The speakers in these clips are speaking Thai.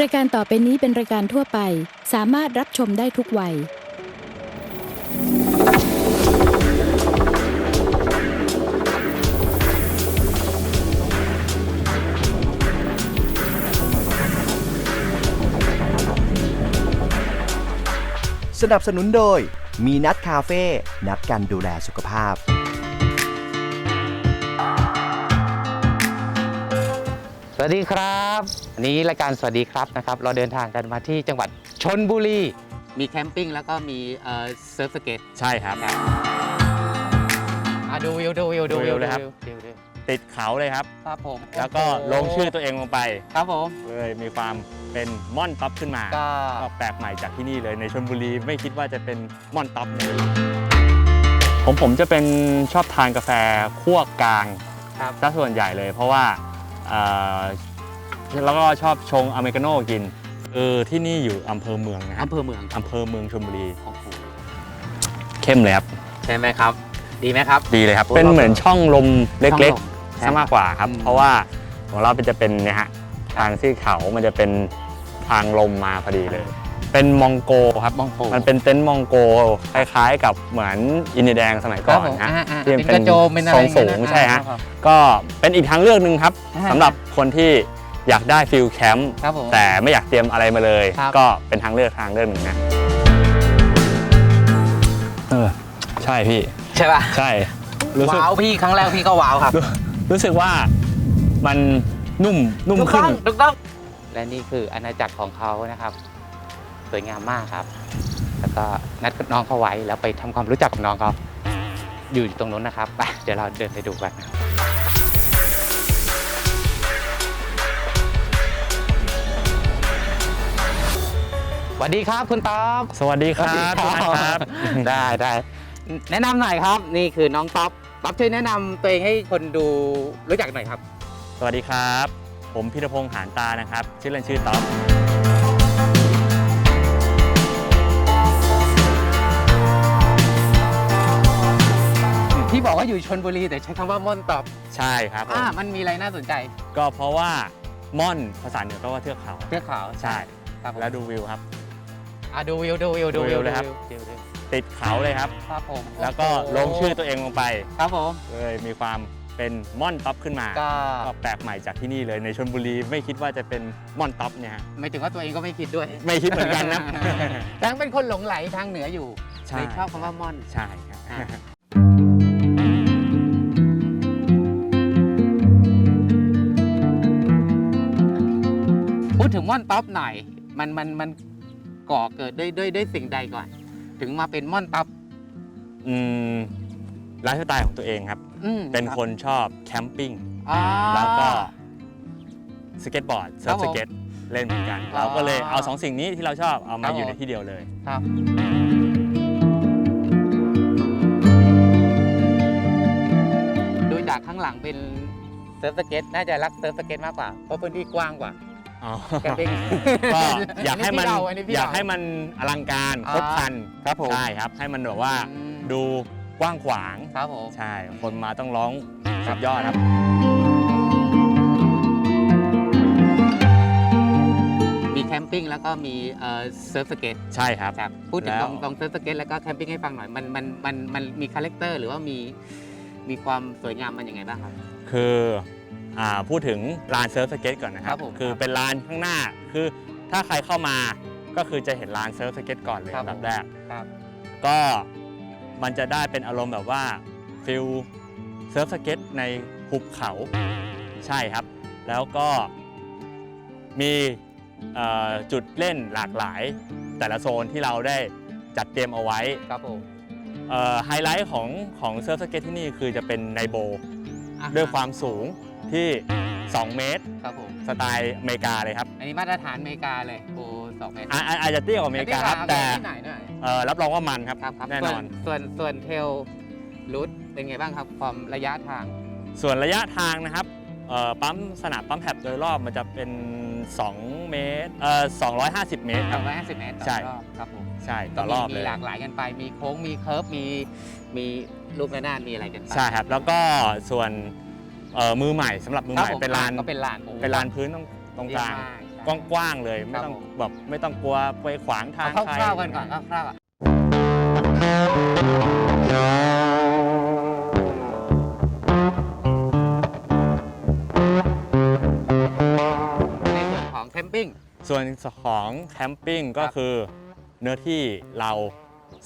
รายการต่อไปนี้เป็นรายการทั่วไป สามารถรับชมได้ทุกวัย สนับสนุนโดย มีนัดคาเฟ่ นัดกันดูแลสุขภาพ สวัสดีครับวันนี้รายการสวัสดีครับนะครับ เราเดินทางกันมาที่จังหวัดชนบุรี มีแคมปิ้งแล้วก็มีเอ่อเซิร์ฟสเก็ตใช่ครับ อะดูวิวดูวิวดูดูวิวิววเลยครับดูวิวติดเขาเลยครับ ครับผมแล้วก็ลงชื่อตัวเองลงไปครับผม เลยมีความเป็นม่อนท็อปขึ้นมาก็ ก็แปลกใหม่จากที่นี่เลยในชลบุรีไม่คิดว่าจะเป็นม่อนท็อปเลยผมผมจะเป็นชอบทานกาแฟคั่วกลางครับ ซะส่วนใหญ่เลย เพราะว่าเอ่อ แล้วก็ชอบชงอเมริกาโน่กินเออที่นี่อยู่อำเภอเมืองนะครับอำเภอเมืองอำเภอเมืองชลบุรีโอ้โหเข้มเลยครับใช่ไหมครับ ดีไหมครับ ดีเลยครับโอ้เป็นเหมือนช่องลมเล็กช่องลมๆซะมากกว่าครับอืมเพราะว่าของเราเป็นจะเป็นเนี่ยฮะทางที่เขามันจะเป็นทางลมมาพอดีเลย เป็นมองโกครับ มองโกมันเป็นเต็นท์มองโกคล้ายๆ กับเหมือนอินเดียแดงสมัยก่อนครับผมฮะอ่าอ่าที่เป็นกระโจมเป็นอะไรทรงสูงอย่างนั้นนะใช่ฮะครับก็เป็นอีกทางเลือกหนึ่งครับอ่า สำหรับคนที่อยากได้ฟิลแคมป์ครับผม แต่ไม่อยากเตรียมอะไรมาเลย ครับ ก็เป็นทางเลือกทางเลือกหนึ่งนะเออใช่พี่ ใช่ป่ะใช่รู้สึกว้าวพี่ครั้งแรกพี่ก็ว้าวครับรู้รู้สึกว่ามันนุ่มนุ่มถูกขึ้ต้น องถูกต้องและนี่คืออาณาจักรของเขานะครับ สวยงามมากครับ แล้วก็นัดกับน้องเขาไว้แล้วไปทำความรู้จักกับน้องเขาอยู่ตรงนู้นนะครับไปเดี๋ยวเราเดินไปดูกันนะครับสวัสดีครับคุณต๊อบสวัสดีครับทุกท่านครับ ได้ได้แนะนำหน่อยครับ นี่คือน้องต๊อบต๊อบช่วยแนะนำตัวเองให้คนดูรู้จักหน่อยครับ สวัสดีครับ ผมพิรพงษ์หานตานะครับ ชื่อเล่นชื่อต๊อบ ที่บอกว่าอยู่ชนบุรีแต่ใช้คำว่าม่อนตอบใช่ครับผมอ่ามันมีอะไรน่าสนใจก็เพราะว่าม่อนภาษาเหนือก็ว่าเทือกเขาเทือกเขาใช่ครับผมแล้วดูวิวครับ อะดูวิวดูวิวดูดูวิวเลยครับดูวิวติดเขาเลยครับ ครับผมแล้วก็ลงชื่อตัวเองลงไปครับผมเลยมีความเป็นม่อนท็อปขึ้นมา ก็ก็แปลกใหม่จากที่นี่เลยในชลบุรีไม่คิดว่าจะเป็นม่อนท็อปเนี่ยฮะไม่ถึงว่าตัวเองก็ไม่คิดด้วยไม่คิดเหมือนกันนะยังเป็นคนหลงไหลทางเหนืออยู่ใช่ เลยชอบคำว่าม่อน ใช่ครับ ดถึงม่อนท็อปหน่อย มันมันมันก่อเกิดด้วยด้วยด้วยสิ่งใดก่อน ถึงมาเป็นม่อนท็อปอืมไลฟ์สไตล์ของตัวเองครับ อืมเป็นรับคนชอบแคมปิ้งอ่าแล้วก็สเก็ตบอร์ดเซิครัร์บฟผมสเก็ตเล่นเหมือนกันอ๋อเราก็เลยเอาสองสิ่งนี้ที่เราชอบเอาครัมาบอยู่ในผม ที่เดียวเลย ครับดูจากข้างหลังเป็นเซิร์ฟสเก็ตน่าจะรักเซิร์ฟสเก็ตมากกว่าเพราะพื้นที่กว้างกว่า อ๋อแคมปิ้งก็อยากให้มันอัพี่เดาอันนี้พี่อยากเดให้มันอลังการอ่าครบครันครับผม ใช่ครับ ให้มันแบบว่าอืม ดูกว้างขวาง ครับผม ใช่ คนมาต้องร้องสุดยอดครับ มีแคมปิ้งแล้วก็มีเอ่อเซิร์ฟสเก็ตใช่ครับ ครับพูดถึงแล้ว ตรงตรงเซิร์ฟสเก็ตแล้วก็แคมปิ้งให้ฟังหน่อยมันมันมันมันมีคาแรคเตอร์หรือว่ามีมีความสวยงามมันยังไงบ้างครับ คืออ่า พูดถึงลานเซิร์ฟสเก็ตก่อนนะคครัรับบผมคือเป็นลานข้างหน้าคือถ้าใครเข้ามาก็คือจะเห็นลานเซิร์ฟสเก็ตก่อนเลยครับ อันดับแรก ครับ ก็มันจะได้เป็นอารมณ์แบบว่าฟิลเซิร์ฟสเก็ตในหุบเขาใช่ครับ แล้วก็มีเอ่อจุดเล่นหลากหลาย แต่ละโซนที่เราได้จัดเตรียมเอาไว้ครับผมไฮไลท์ของของเซิร์ฟสเก็ตที่นี่คือจะเป็นในโบว์อะด้วยความสูง ที่ 2 เมตร ครับผม สไตล์อเมริกาเลยครับอันนี้มาตรฐานอเมริกาเลยโอ้สองเมตรอะอะอาจจะเตี้ยกว่าอเมริกาครับแต่ที่ไหนหน่อยเอ่อรับรองว่ามันครับ ครับครับแน่นอน ส่วนส่วนส่วนเทลรูทเป็นไงบ้างครับความระยะทาง ส่วนระยะทางนะครับเอ่อปั๊มสนามปั๊มแท็บโดยรอบมันจะเป็น 2 เมตรเอ่อ250 เมตรครับ 250 เมตรต่อใช่รอบครับผมใช่ต่อรอบมีเลยหลากหลายกันไป มีโค้ง มีเคิร์ฟ มี มีลูกระนาดมีอะไรกันไป ใช่ครับ แล้วก็ส่วน เอ่อมือใหม่สำหรับมือครับใหม่ผมเป็นลานก็เป็นลานโอ้เป็นลานพื้นตรงตรงกลางเยี่ยมมกว้างๆเลยไม่ต้องผมแบบไม่ต้องกลัวไปขวางทางเอาใครคร่าวๆกันก่อนคร่าวๆอะในส่วนของแคมปิ้ง ส่วนของแคมปิ้งก็ครับ คือเนื้อที่เรา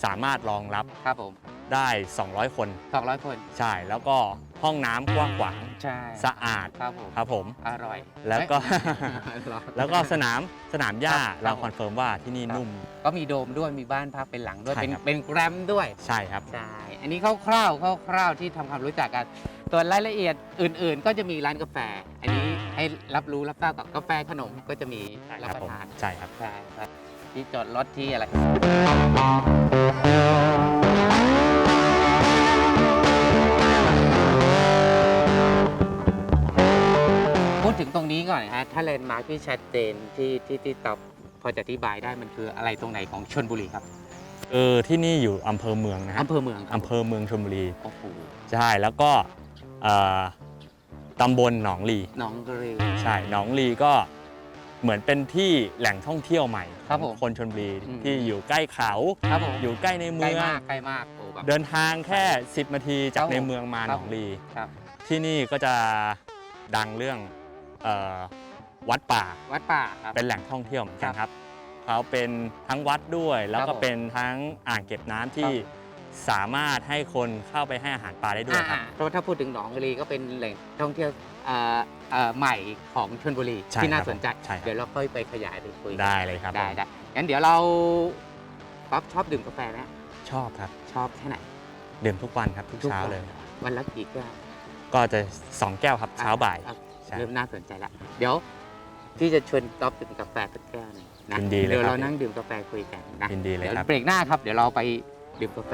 สามารถรองรับครับผมได้ 200 คน 200 คน ใช่แล้วก็ ห้องน้ำกว้างขวางใช่สะอาดครับผมครับผม อร่อยแล้วก็ เอ้ยอร่อยแล้วก็สนามสนามหญ้าครับเราครับคอนเฟิร์มว่าที่นี่ครับ นุ่ม ก็มีโดมด้วยมีบ้านพักเป็นหลังด้วย ใช่เป็นครับ เป็นแกรมด้วย ใช่ครับ ใช่ อันนี้คร่าวๆคร่าวๆที่ทำความรู้จักกัน ตัวนรายละเอียดอื่นๆ ก็จะมีร้านกาแฟ อันนี้ให้รับรู้รับทราบกับกาแฟขนมก็จะมีใช่รับครับประผมทาน ใช่ครับ ใช่ครับ ที่จอดรถที่อะไร นี้ก่อนนะฮะถ้าแลนด์มาร์คที่ชัดเจนที่ที่ที่ตอบพอจะอธิบายได้มันคืออะไรตรงไหนของชนบุรีครับเออที่นี่อยู่อำเภอเมืองนะฮะอำเภอเมืองครับอำเภอเมืองชลบุรี โอ้โหใช่ แล้วก็เอ่อตำบลหนองลี หน้องกรีใช่หนองลีก็เหมือนเป็นที่แหล่งท่องเที่ยวใหม่ครับขผองมคนชลบุรีอืม ที่อยู่ใกล้เขา ครับผมอยู่ใกล้ในใกเมืล้อง มากใกล้มากโอ้แบบ เดินทางแค่ 10นาทีจาครักบในผมเมืองมาคหรันบองลี ครับ ที่นี่ก็จะดังเรื่อง เออวัดป่าวัดป่าครับ เป็นแหล่งท่องเที่ยวเหมือนกันคครับรับเขาเป็นทั้งวัดด้วยแล้วครัก็บผมเป็นทั้งอ่างเก็บน้ำที่สามารถให้คนเข้าไปให้อาหารปลาได้ด้วยครับ อ่าเพราะว่าถ้าพูดถึงหนองกรีก็เป็นแหล่งท่องเที่ยวเอ่อเอ่อใหม่ของชลบุรีใช่ที่น่าครับสนใจ ใช่ครับ เดี๋ยวเราค่อยไปขยายไปคุยกันได้เลยครับได้ผมได้งั้นเดี๋ยวเราป๊อปชอบดื่มกาแฟไหมชอบครับชอบแค่ไหนดื่มทุกวันครับทุกเช้าวันเลย วันละกี่แก้วก็จะสองแก้วครับเช้าบ่ายอะใช่ เริ่มน่าสนใจละเดี๋ยวพี่จะชวนต๊อปดื่มกาแฟสักแก้วหนึงนะยินดีเลยเดี๋ยวครับเรานั่งดื่มกาแฟคุยกันนะยินดีเลยเดี๋ยวครับ เบรกหน้าครับ เดี๋ยวเราไปดื่มกาแฟ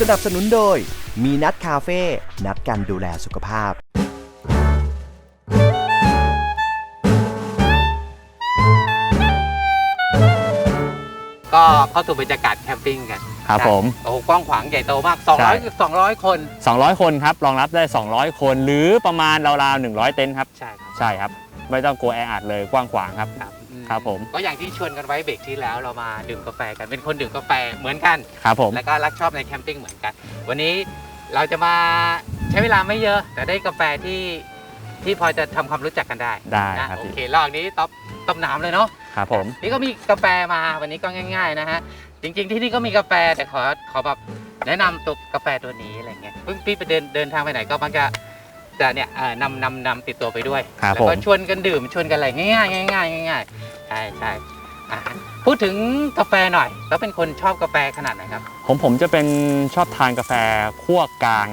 สนับสนุนโดย มีนัดคาเฟ่ นัดกันดูแลสุขภาพ ก็เข้าสู่บรรยากาศแคมปิ้งกันครับผม โอ้โหกว้างขวางใหญ่โตมากใช่200 200 คน 200 คนครับรองรับได้ 200 คนหรือประมาณราวๆ100 เต็นท์ครับ ใช่ครับ ใช่ครับ ไม่ต้องกลัวแออัดเลยกว้างขวางครับ ครับอืครับผม ก็อย่างที่ชวนกันไว้เบรกที่แล้วเรามาดื่มกาแฟกันเป็นคนดื่มกาแฟเหมือนกัน ครับผม แล้วก็รักชอบในแคมปิ้งเหมือนกัน วันนี้เราจะมาใช้เวลาไม่เยอะ แต่ได้กาแฟที่ที่พอจะทำความรู้จักกันได้ได้นะครับโอพี่ เครอบนี้ต๊อปต้มน้ำเลยเนาะ ครับผมนี่ก็มีกาแฟมาวันนี้ก็ง่าย ๆ นะฮะจริง ๆ ที่นี่ก็มีกาแฟแต่ขอขอแบบแนะนำตัวกาแฟตัวนี้อะไรเงี้ยเพิ่งพี่ไปเดินเดินทางไปไหนก็มักจะจะเนี่ยเอ่อนำนำนำติดตัวไปด้วยครับแล้วก็ผม ชวนกันดื่มชวนกันอะไรง่ายๆง่ายๆง่ายๆใช่ใช่อะพูดถึงกาแฟหน่อย แล้วเป็นคนชอบกาแฟขนาดไหนครับ ผมผมจะเป็นชอบทานกาแฟคั่วกลาง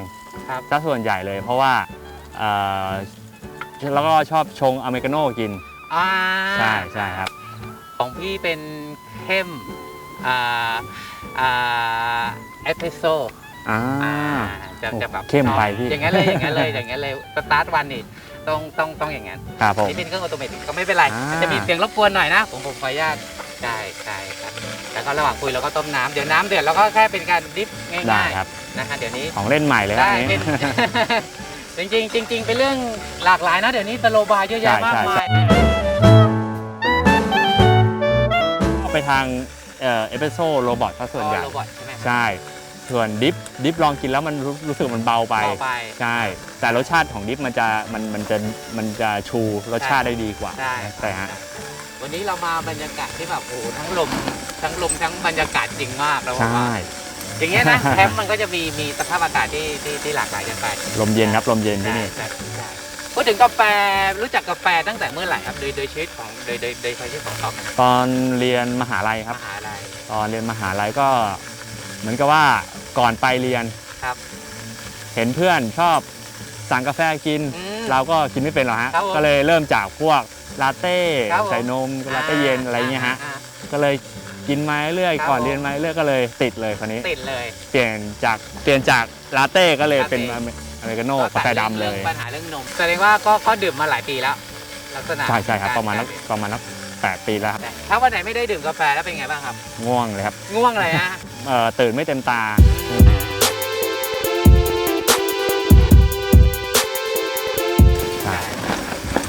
ครับ ซะส่วนใหญ่เลย เพราะว่าเอ่อแล้วก็ชอบชงอเมริกาโน่กิน อ่าใช่ใช่ครับ ของพี่เป็นเข้มอ่าอ่าเอสเปรสโซอ่าอ่า จะจะแบบเข้มไปพี่ อย่างนั้นเลยอย่างนั้นเลยอย่างนั้นเลยสตาร์ทวันนี่ต้องต้องต้องอย่างนั้นครับผม นี่เป็นเครื่องออโตเมติกก็ไม่เป็นไร อ่ามันจะมีเสียงรบกวนหน่อยนะ ผมผมขออนุญาตใช่ใช่ครับแล้วก็ระหว่างคุยเราก็ต้มน้ำเดี๋ยวน้ำเดือดเราก็แค่เป็นการดิฟได้ง่ายครับ ๆนะฮะเดี๋ยวนี้ ของเล่นใหม่เลยครับได้อันเป็นี้ น จริงๆจริงๆเป็นเรื่องหลากหลายนะเดี๋ยวนี้สโลบาร์เยอะแยะใช่มากใช่ มาใช่ย ทางเอ่อเอสเปรสโซ่โรบอทซะส่วนใหญ่โรบอทใช่ไหมใช่ ส่วนดิฟดิฟลองกินแล้วมันรู้รู้สึกมันเบาไป ต่อไป ใช่ แต่รสชาติของดิฟมันจะมันมันจะมันจะชูรสชาติได้ดีกว่าใช่ใช่ฮะ วันนี้เรามาบรรยากาศที่แบบโอ้โหทั้งลมทั้งลมทั้งบรรยากาศจริงมากแล้วใช่ว่าอย่างเงี้ยนะ แคมป์มันก็จะมีมีสภาพอากาศที่ที่ที่หลากหลายกันไปลมเย็นครับ ลมเย็นที่ใช่นี่ ใช่ใช่ พูดถึงกาแฟรู้จักกาแฟตั้งแต่เมื่อไหร่ครับโดยโดยชีวิตของโดยโดยโดยชีวิตของท็อปตอนเรียนมหาลัยครับมหาลัย ตอนเรียนมหาลัยก็เหมือนกับว่าก่อนไปเรียนครับเห็นเพื่อนชอบสั่งกาแฟกิน อืมเราก็กินไม่เป็นหรอกฮะครับผมก็เลยเริ่มจากพวกลาเต้ครับผม ใส่นมลาเต้เย็นอะไรเงี้ยฮะอ่าก็เลยกินมาเรื่อยครับก่อนผมเรียนมาเรื่อยก็เลยติดเลยคนนี้ ติดเลย เปลี่ยนจากเปลี่ยนจากลาเต้ก็เลยเป็นลาอเต้ เมริกาโน่กาแฟดำเลยรื่องปัญหาเรื่องนมแสดงว่าก็ก็ดื่มมาหลายปีแล้ว ลักษณะใช่ใช่ครับกประมาณนักประมาณนักแปดปีแล้วครับถ้าวันไหนไม่ได้ดื่มกาแฟแล้วเป็นไงบ้างครับ ง่วงเลยครับ ง่วงเลยฮะเอ่อตื่นไม่เต็มตาใช่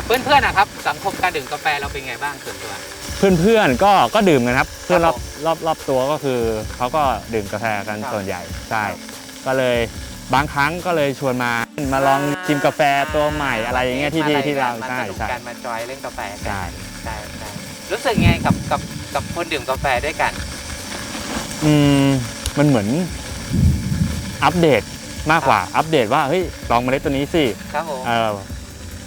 เพื่อนๆนะครับ สังคมการดื่มกาแฟเราเป็นไงบ้างส่วนตัว เพื่อนๆก็ก็ดื่มกันครับ เพื่อนรอบผมรอบรอบตัวก็คือเขาก็ดื่มกาแฟกันครับส่วนใหญ่ใช่ก็เลย บางครั้งก็เลยชวนมามาลองชิมกาแฟตัวใหม่อะไรอย่างเงี้ยที่ที่ที่เรามาใช่สนุกใช่กันมาจอยเล่นกาแฟกันใช่ใช่ใช่รู้สึกไงกับกับกับคนดื่มกาแฟด้วยกัน อืมมันเหมือนอัปเดตมากกว่าอัปเดตว่าเฮ้ยลองเมล็ดตัวนี้สิครับผมเออ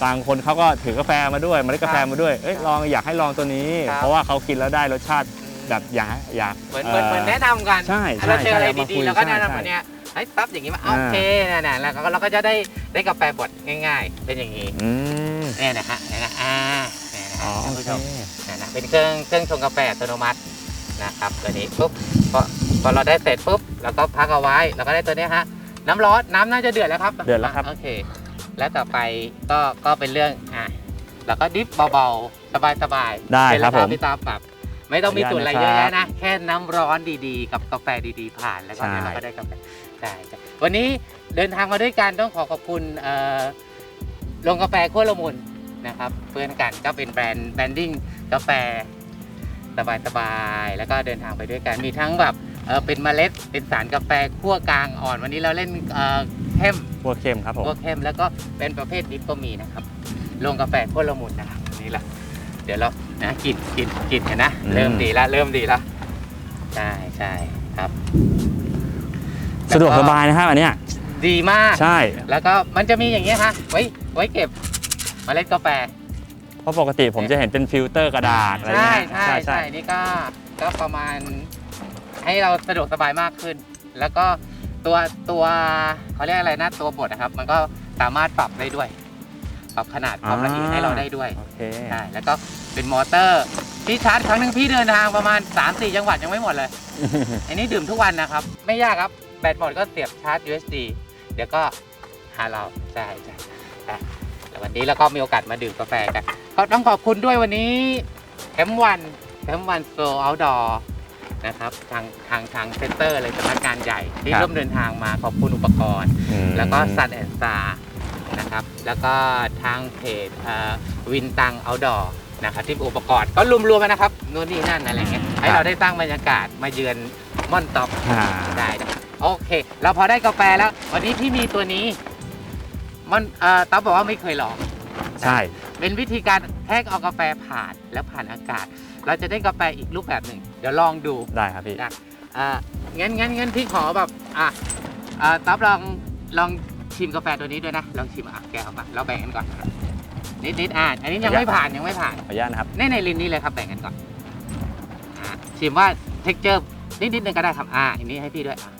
บางคนเขาก็ถือกาแฟมาด้วยเมล็ดกาแฟมาด้วยเอ้ยลองอยากให้ลองตัวนี้ครับเพราะว่าเขากินแล้วได้รสชาติแบบอยากอยากเหมือนเหมือนเหมือนแนะนำกันใช่ใช่เราเจออะไรใช่มาคุดียๆเราก็ใช่แนะนำใช่แบบเนี้ย ไอ้ตับอย่างนี้มาอ่าโอเคนะนะแล้วก็เราก็จะได้ได้กาแฟบดง่าย ๆ เป็นอย่างนี้อืมเนี่ยนะฮะเนี่ยนะอ่าเนี่ยนะอ๋ฮะอท่านโอผู้เคชมเนี่ยนะเป็นเครื่องเครื่องชงกาแฟอัตโนมัตินะครับตัวนี้ปุ๊บพอพอเราได้เสร็จปุ๊บเราก็พักเอาไว้เราก็ได้ตัวเนี้ยฮะน้ำร้อนน้ำน่าจะเดือดแล้วครับเดือดแล้วครับโอเค แล้วต่อไปก็ก็เป็นเรื่องอะแล้วก็ดิฟเบาๆสบายๆได้เป็นครับผมพี่ตาปรับไม่ต้องมีสูตรอะไรขออเยนุอะญาตนะครับแยะนะ แค่น้ำร้อนดีๆ กับกาแฟดีๆ ผ่านแล้วก็ใช่เดี๋ยวเราก็ได้กาแฟ ใช่ใช่วันนี้เดินทางมาด้วยกันต้องขอขอบคุณเอ่อโรงกาแฟขั้วละมุนนะครับเพื่อนกันก็เป็นแบรนด์แบรนดิ้งกาแฟสบายๆแล้วก็เดินทางไปด้วยกันมีทั้งแบบเออเป็นเมล็ดเป็นสารกาแฟคั่วกลางอ่อน วันนี้เราเล่นเอ่อเข้มพวกเข้มครับผมพวกเข้มแล้วก็เป็นประเภทดิฟก็มีนะครับโรงกาแฟขั้วละมุนนะครับนี่แหละเดี๋ยวเรานะกินกินกินเห็นนะอืมเริ่มดีแล้วเริ่มดีแล้วใช่ใช่ครับ สะดวกสบายนะครับอันเนี้ยดีมาก ใช่ แล้วก็มันจะมีอย่างเงี้ยฮะไว้ไว้เก็บเมล็ดกาแฟ เพราะปกติผมจะเห็นเป็นฟิลเตอร์กระดาษอะไรใช่เงี้ยใช่ใช่นี่ก็ก็ประมาณ ให้เราสะดวกสบายมากขึ้น แล้วก็ตัวตัวเขาเรียกอะไรนะตัวบดนะครับ มันก็สามารถปรับได้ด้วย ปรับขนาดความละเอียดให้เราได้ด้วยโอเคใช่แล้วก็เป็นมอเตอร์ที่ชาร์จครั้งหนึ่งพี่เดินทางประมาณ 3-4 จังหวัดยังไม่หมดเลย อันนี้ดื่มทุกวันนะครับ ไม่ยากครับ แบตหมดก็เสียบชาร์จ USB เดี๋ยวก็หาเราใช่ใช่อะแล้ววันนี้เราก็มีโอกาสมาดื่มกาแฟกันก็ต้องขอบคุณด้วยวันนี้แคมป์วันแคมป์วันโซลเอาดอร์นะครับทางทางทางเซ็นเตอร์เลยสำนักงานใหญ่ ที่ครับร่วมเดินทางมาขอบคุณอุปกรณ์อืมแล้วก็ซันแอนซานะครับ แล้วก็ทางเพจวินตังเอาดอนะครับที่อุปกรณ์ก็รวมๆมานะครับนู่นนี่นั่นอะไรเงี้ยให้เราได้สร้างบรรยากาศมาเยือนม่อนต็อปอ่าได้นะ โอเค เราพอได้กาแฟแล้ว วันนี้พี่มีตัวนี้ มันเอ่อต๊อบบอกว่าไม่เคยลองใช่ เป็นวิธีการแค่เอากาแฟผ่านแล้วผ่านอากาศ เราจะได้กาแฟอีกรูปแบบหนึ่ง เดี๋ยวลองดูได้ครับพี่ได้อ่างั้นงั้นงั้นพี่ขอแบบอะอ่าต๊อบลองลองชิมกาแฟตัวนี้ด้วยนะ ลองชิมอะแกเอามาเราแบ่งกันก่อนนิดนิดอะอันนี้ยังไม่ผ่านยังไม่ผ่าน ขออนุญาตนะครับ ในในลินนี้เลยครับแบ่งกันก่อนอ่าชิมว่าเท็กเจอร์นิดนิดนึงก็ได้ครับอ่าอันนี้ให้พี่ด้วยอะ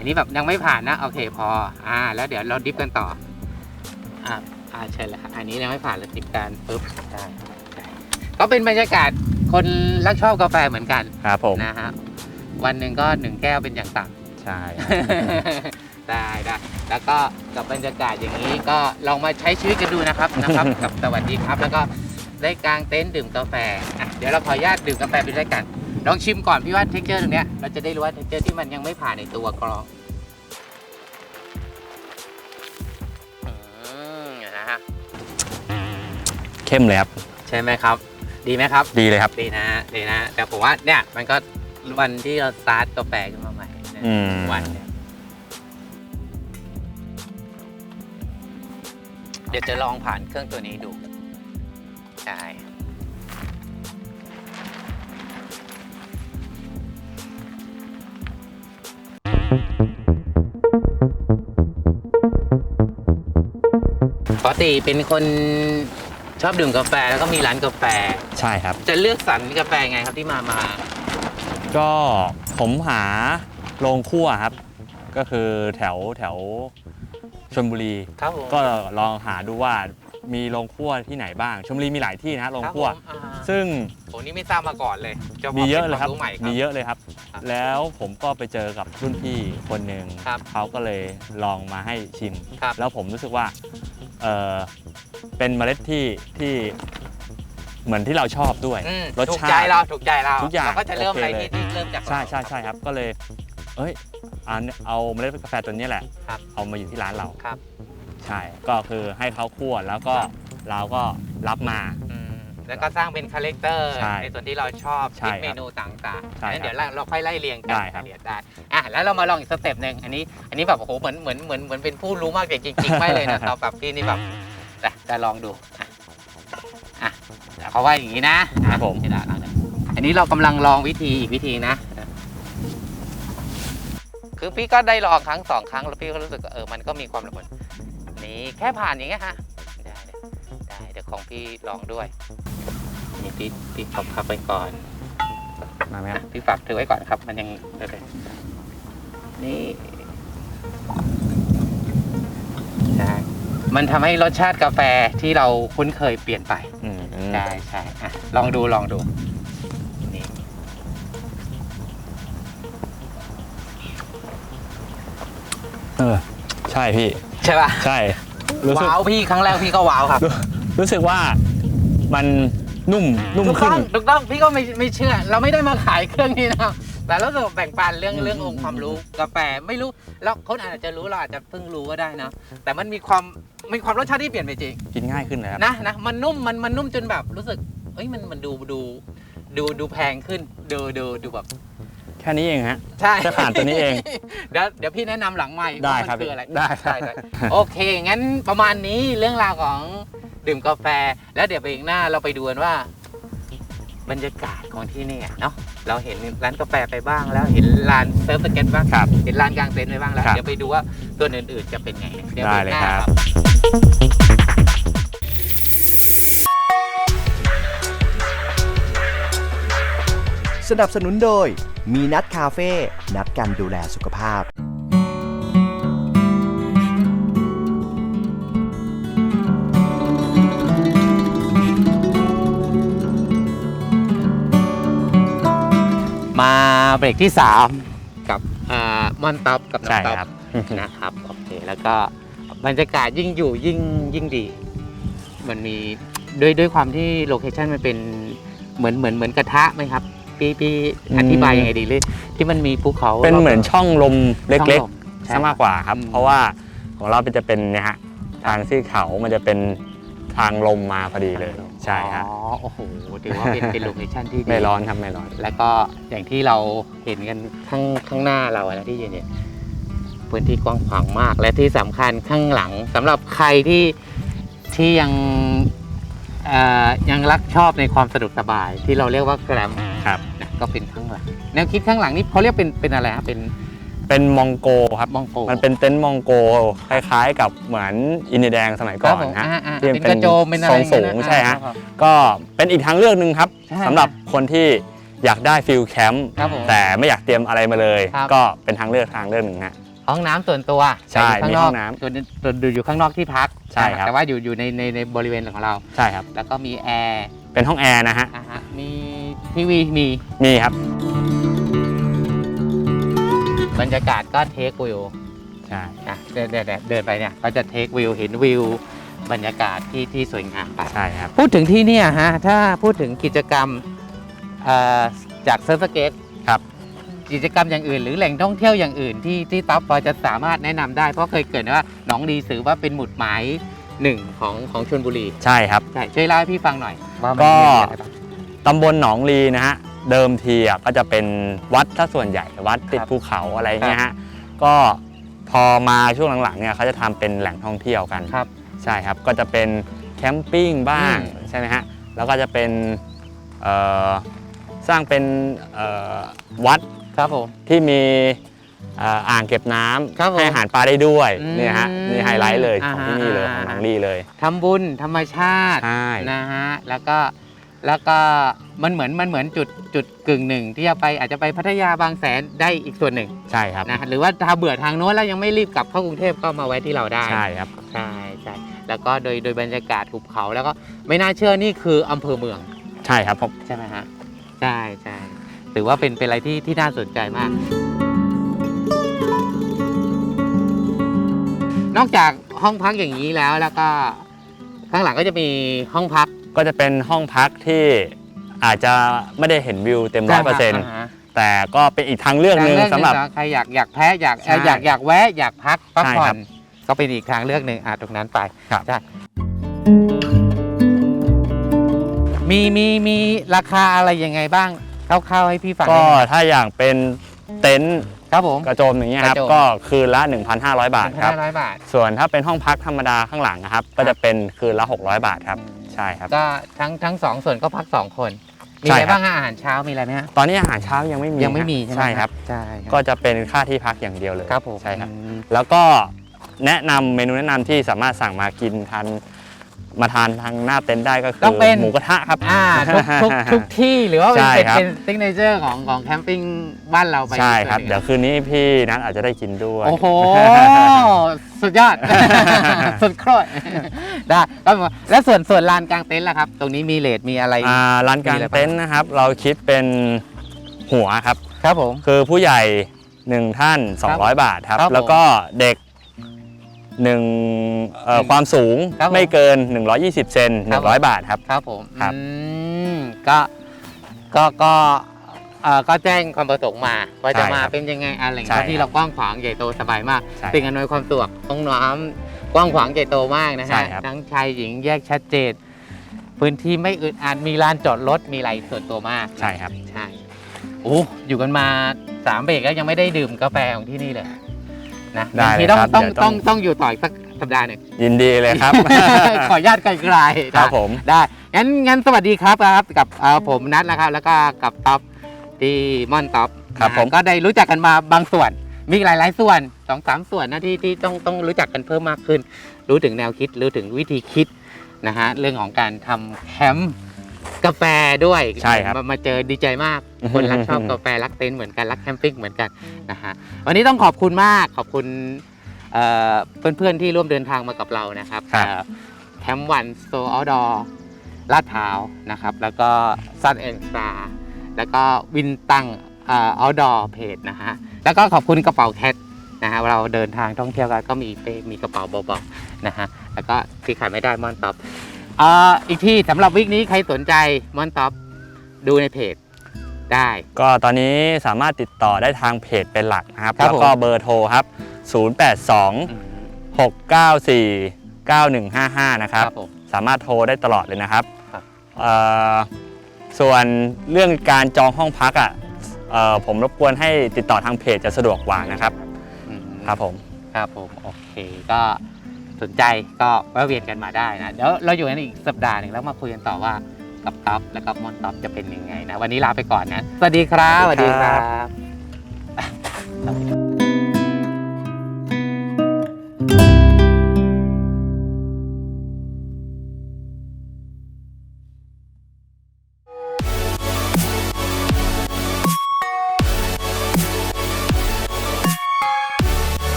อันนี้แบบยังไม่ผ่านนะโอเคพออ่า แล้วเดี๋ยวเราดิฟกันต่ออ่าอ่าเชิญเลยครับอันนี้ยังไม่ผ่านเลยดิฟกันปุ๊บได้ได้ก็เป็นบรรยากาศคนรักชอบกาแฟเหมือนกันครับผมนะฮะวันหนึ่งก็หนึ่งแก้วเป็นอย่างต่ำใช่ได้ได้แล้วก็กับบรรยากาศอย่างนี้ก็ลองมาใช้ชีวิตกันดูนะครับนะครับ กับสวัสดีครับ แล้วก็ได้กางเต็นท์ดื่มกาแฟอะเดี๋ยวเราขออนุญาตดื่มกาแฟไปด้วยกัน ลองชิมก่อนพี่ว่าเท็กเจอร์ตรงเนี้ยเราจะได้รู้ว่าเท็กเจอร์ที่มันยังไม่ผ่านในตัวกรองอืมนะฮะเข้มเลยครับ ใช่ไหมครับ ดีไหมครับ ดีเลยครับ ดีนะดีนะแต่ผมว่าเนี่ยมันก็วันที่เราสตาร์ทกาแฟขึ้นมาใหม่นะอืม วันเนี่ยเดี๋ยวจะลองผ่านเครื่องตัวนี้ดูใช่ ปกติเป็นคนชอบดื่มกาแฟแล้วก็มีร้านกาแฟ ใช่ครับ จะเลือกสรรกาแฟไงครับที่มามา ก็ผมหาโรงคั่วครับ ก็คือแถวแถวชลบุรี ครับผมก็ลองหาดูว่ามีโรงคั่วที่ไหนบ้างชลบุรีมีหลายที่นะโรงคั่วครับผมอ่าซึ่งผมนี่ไม่ทราบมาก่อนเลยจะพมีเยอะเลยป็นครับวามใหม่ครับ มีเยอะเลยครับ ครับแล้วผมก็ไปเจอกับรุ่นพี่คนหนึ่งครับเขาก็เลยลองมาให้ชิม ครับ แล้วผมรู้สึกว่า เออเป็นเมล็ดที่ที่เหมือนที่เราชอบด้วย อืมรสถูกชาติใจเราถูกใจเราทุกอย่างเราก็จะเริ่มโอเคอะไรเลยที่ที่เริ่มจากใช่เราใช่ใช่ครับก็เลย เอ้ยอันเอาเมล็ดกาแฟตัวนี้แหละ ครับเอามาอยู่ที่ร้านเราครับ ใช่ก็คือให้เขาคั่วแล้วก็เราก็รับมาอืม แล้วก็สร้างเป็นคาแรคเตอร์ใช่ในส่วนที่เราชอบใช่คิดครับเมนูต่างๆใช่งั้นครับเดี๋ยวเราเราค่อยไล่เรียงกัได้ครับเดี๋ยวได้อะแล้วเรามาลองอีกสเต็ปหนึ่งอันนี้อันนี้แบบโอ้โหเหมือนเหมือนเหมือนเหมือนเป็นผู้รู้มากแต่จริง ๆ ไม่เลยนะครับแบบพี่นี่แบบแต่จะลองดูอะอะเดี๋ยวเขาว่าอย่างนี้นะครับผมที่ร้านเราเนี่ยอันนี้เรากำลังลองวิธีอีกวิธีนะ คือพี่ก็ได้ลองครั้งสองครั้งแล้วพี่ก็รู้สึกว่าเออมันก็มีความละมุนนี่แค่ผ่านอย่างเงี้ยฮะได้เลยได้เดี๋ยวของพี่ลองด้วย นี่พี่พี่ขอบพับไปก่อน มาไหมครับพี่ฝากถือไว้ก่อนครับ มันยังเดี๋ยวๆนี่ใช่มันทำให้รสชาติกาแฟที่เราคุ้นเคยเปลี่ยนไป อืมอืมใช่ใช่อะลองดูลองดูนี่เออ ใช่พี่ ใช่ป่ะใช่ รู้สึก ว้าวพี่ครั้งแรกพี่ก็ว้าวครับ รู้รู้สึกว่ามัน นุ่มนุ่มถูกขึ้ต้น องถูกต้องพี่ก็ไม่ไม่เชื่อ เราไม่ได้มาขายเครื่องนี้นะแต่เราจะแบ่งปันเรื่องอืมเรื่ององค์ความรู้กาแฟไม่รู้แล้วคนอาจจะรู้เราอาจจะเพิ่งรู้ก็ได้นะแต่มันมีความมีความรสชาติที่เปลี่ยนไปจริงกินง่ายขึ้นเลยครับ นะนะมันนุ่มมันมันนุ่มจนแบบรู้สึกเอ้ยมันมันดูดูดูดูแพงขึ้นดูดูดูแบบแค่นี้เองฮะ ใช่แค่ผ่านตัวนี้เองเดี๋ยวเดี๋ยวพี่แนะนำหลังใหม่ได้ว่าครับมันคืออะไรได้ครับได้โอเคงั้นประมาณนี้เรื่องราวของ ดื่มกาแฟ แล้วเดี๋ยวไปอีกหน้าเราไปดูกันว่า บรรยากาศของที่เนี่ยเนาะเราเห็นร้านกาแฟไปบ้างแล้วเห็นร้านเซิร์ฟสเก็ตบ้างครับเห็นร้านกลางเต็นท์ไปบ้างแล้วครับเดี๋ยวไปดูว่าตัวอื่นๆจะเป็นไงเดี๋ยวได้ไปเลยหน้าครับ สนับสนุนโดย มีนัดคาเฟ่ นัดกันดูแลสุขภาพ เบรกที่ 3 กับอ่ามอนท็อปกับน้อใช่งท็อปครับ นะครับโอเคแล้วก็บรรยากาศยิ่งอยู่ยิ่งยิ่งดี มันมีด้วยด้วยความที่โลเคชันมันเป็นเหมือนเหมือนเหมือนกระทะไหมครับพี่พี่อืม อธิบายยังไงดีเลยที่มันมีภูเขาเป็นเหมือนช่องลมเล็กช่องมๆใช่ซะมากกว่าครับ อืม เพราะว่าของเราเป็นจะเป็นเนี่ยฮะทางที่เขามันจะเป็นทางลมมาพอดีเลย ใช่ฮะอ๋อโอ้โหถือว่าเป็นเป็นโลเคชันที่ดีไม่ร้อนครับไม่ร้อน แล้วก็อย่างที่เราเห็นกันข้างข้างหน้าเราอะนะที่ยืนเนี่ยพื้นที่กว้างขวางมาก และที่สำคัญข้างหลังสำหรับใครที่ที่ยังเอ่อยังรักชอบในความสะดวกสบายที่เราเรียกว่าแกรมครับ นะก็เป็นข้างหลัง แนวคิดข้างหลังนี่เขาเรียกเป็นเป็นอะไรครับเป็น เป็นมองโกครับ มองโกมันเป็นเต็นท์มองโกคล้ายๆ กับเหมือนอินเดียแดงสมัยก่อนครับผมฮะอ่าอ่าที่เป็นกระโจมเป็นอะไรทรงสูงอย่างเงี้ยนะใช่ฮะครับก็เป็นอีกทางเลือกหนึ่งครับใช่สำหรับคนที่อยากได้ฟิลแคมป์ครับผมแต่ไม่อยากเตรียมอะไรมาเลยครับก็เป็นทางเลือกทางเลือกหนึ่งฮะห้องน้ำส่วนตัวใช่แต่ยู่ข้างมีนห้ออกงน้ำส่วนส่วนอยู่ข้างนอกที่พักใช่ครับแต่ว่าอยู่อยู่ในในในบริเวณของเราใช่ครับ แล้วก็มีแอร์เป็นห้องแอร์นะฮะอะฮะมีทีวีมีมีครับ บรรยากาศก็เทควิวใช่นะเดินเดินเดินเดินไปเนี่ยก็จะเทควิวเห็นวิวบรรยากาศที่ที่สวยงามไปใช่ครับ พูดถึงที่เนี่ยฮะถ้าพูดถึงกิจกรรมเอ่อจากเซิร์ฟสเกตครับกิจกรรมอย่างอื่นหรือแหล่งท่องเที่ยวอย่างอื่นที่ที่ต๊อปพอจะสามารถแนะนำได้ เพราะเคยเกิดว่าหนองดีสือว่าเป็นหมุดหมายหนึ่งของของชลบุรีใช่ครับใช่ช่วยเล่าให้พี่ฟังหน่อยว่ามันก็มีอะไรบ้างตำบลหนองลีนะฮะ เดิมทีอะก็จะเป็นวัดถ้าส่วนใหญ่วัดติดครับภูเขาอะไรเงี้ยฮะก็พอมาช่วงหลังๆเนี่ยเขาจะทำเป็นแหล่งท่องเที่ยวกันครับใช่ครับก็จะเป็นแคมปิ้งบ้างอืมใช่ไหมฮะแล้วก็จะเป็นเอ่อสร้างเป็นเอ่อวัดครับผมที่มีเอ่ออ่างเก็บน้ครับผมำให้อาหารปลาได้ด้วยอืมเนี่ยฮะนี่ไฮไลท์เลยของอ่าฮะที่นี่เลยอ่าของฮะน้องลีเลยทำบุญธรรมชาติใช่นะฮะแล้วก็ แล้วก็มันเหมือนมันเหมือนจุดจุดกึ่งหนึ่งที่จะไปอาจจะไปพัทยาบางแสนได้อีกส่วนหนึ่งใช่ครับนะหรือว่าถ้าเบื่อทางโน้นแล้วยังไม่รีบกลับเข้ากรุงเทพก็มาไว้ที่เราได้ใช่ครับใช่ใช่แล้วก็โดยโดยบรรยากาศหุบเขาแล้วก็ไม่น่าเชื่อนี่คืออำเภอเมืองใช่ครับผมใช่ไหมฮะใช่ใช่ถือว่าเป็นเป็นอะไรที่ที่น่าสนใจมาก นอกจากห้องพักอย่างนี้แล้วแล้วก็ข้างหลังก็จะมีห้องพัก ก็จะเป็นห้องพักที่อาจจะไม่ได้เห็นวิวเต็มร้อยเปอร์เซ็นต์าฮะแต่ก็เป็นอีกทางเลือกหนึ่งทางสำหรับ ใครอยากอยากแพ้อยากเอ่อใช่อยากอยากแวะอยากพักพักใช่ผ่อครันบก็เป็นอีกทางเลือกหนึ่งอะตรงนั้นไปครับ ใช่มีมีมีราคาอะไรยังไงบ้างคร่าวๆให้พี่ฟังก็ได้ไหมถ้าอย่างเป็นเต็นท์ครับผม กระโจมอย่างเงี้ยครับกระโจม ก็คืนละ 1,500 บาทครับห้าร้อยบาทส่วนถ้าเป็นห้องพักธรรมดาข้างหลังนะครับ ก็จะเป็นคืนละ 600 บาทครับ ใช่ครับ ก็ทั้งทั้งสองส่วนก็พักสองคน มีใช่อะไรครับ บ้างฮะอาหารเช้ามีอะไรไหมฮะ ตอนนี้อาหารเช้ายังไม่มียังไม่มีฮะใช่ไหมใช่ครับ ใช่ครับก็จะเป็นค่าที่พักอย่างเดียวเลยครับผมใช่ครับ อืมแล้วก็แนะนำเมนูแนะนำที่สามารถสั่งมากินทาน มาทานทางหน้าเต็นท์ได้ก็คืต้องเป็น หมูกระทะครับ อ่าทุกทุกทุกที่หรือว่าเป็นใช่เป็นครับ เป็นซิกเนเจอร์ของของแคมปิ้งบ้านเราไปใช่ครับส่วนหนึ่งเดี๋ยวคืนนี้พี่นัทอาจจะได้กินด้วย โอ้โห สุดยอด สุดโคตรได้ก็แล้วส่วนส่วนลานกลางเต็นท์ล่ะครับ ตรงนี้มีเลทมีอะไร อ่าร้านกลาง เต็นท์นะครับ เราคิดเป็นหัวครับ ครับผม คือผู้ใหญ่ 1 ท่าน 200 บาทครับ ครับผม แล้วก็เด็ก หนึ่งเอ่อความสูงครับผม ไม่เกิน 120 เซนครับผม100 บาทครับ ครับผมครับ อืมก็ก็ก็เอ่อก็แจ้งความประสงค์มาว่าจะใช่มาครับเป็นยังไงอะไรอย่างใช่เงี้ยที่ครับเรากว้างขวางใหญ่โตสบายมากใช่สิ่งอำนวยความสะดวกห้องน้ำกว้างขวางใหญ่โตมากนะใช่ฮะครับ ทั้งชายหญิงแยกชัดเจน พื้นที่ไม่อึดอัดมีลานจอดรถมีอะไรส่วนตัวมากใช่ครับ ใช่โอ้อยู่กันมาสามเบรกแล้วยังไม่ได้ดื่มกาแฟของที่นี่เลย นะได้เลยทีต้องครับต้องเดี๋ยวต้ต้ออง งต้องอยู่ต่ออีกสักสัปดาห์หนึ่ง ยินดีเลยครับ ขออนุญาตไกลๆครับได้ผม ได้งั้นงั้นสวัสดีครับครับกับเอ่อผมนัทนะครับ แล้วก็กับท็อปที่ม่อนท็อปครับนะฮะผม ก็ได้รู้จักกันมาบางส่วน มีอีกหลาย ๆ ส่วนสองสามส่วนนะที่ที่ต้องต้องรู้จักกันเพิ่มมากขึ้น รู้ถึงแนวคิดรู้ถึงวิธีคิดนะฮะเรื่องของการทำแคมป์ กาแฟด้วยใช่ครับมามาเจอดีใจมาก คนรักชอบกาแฟรักเต็นท์เหมือนกันรักแคมปิ้งเหมือนกันนะฮะวันนี้ต้องขอบคุณมากขอบคุณเอ่อเพื่อนๆที่ร่วมเดินทางมากับเรานะครับครับ เอ่อแคมป์วันโซเอาดอลาดพร้าวนะครับ แล้วก็ซันแอนสตาแล้วก็วินตังเอ่อดอเพจนะฮะแล้วก็ขอบคุณกระเป๋าแคทนะฮะเราเดินทางท่องเที่ยวกันก็มีเป้มีกระเป๋าเบาๆนะฮะแล้วก็ที่ขายไม่ได้มอนท็อปเอ่ออีกที่สำหรับวิกนี้ใครสนใจมอนท็อปดูในเพจได้ ก็ตอนนี้สามารถติดต่อได้ทางเพจเป็นหลักนะครับ ครับแล้วก็ผม เบอร์โทรครับ 082 694 9155 นะครับครับ ผม สามารถโทรได้ตลอดเลยนะครับครับ เอ่อส่วนเรื่องการจองห้องพักอะเอ่อผมรบกวนให้ติดต่อทางเพจจะสะดวกกว่านะครับ อืม ครับผม ครับผม โอเคก็ สนใจก็แวะเวียนกันมาได้นะ เดี๋ยวเราอยู่กันอีกสัปดาห์หนึ่งแล้วมาคุยกันต่อว่ากับท็อปและกับมอนท็อปจะเป็นยังไงนะ วันนี้ลาไปก่อนนะ สวัสดีครับ สวัสดีครับ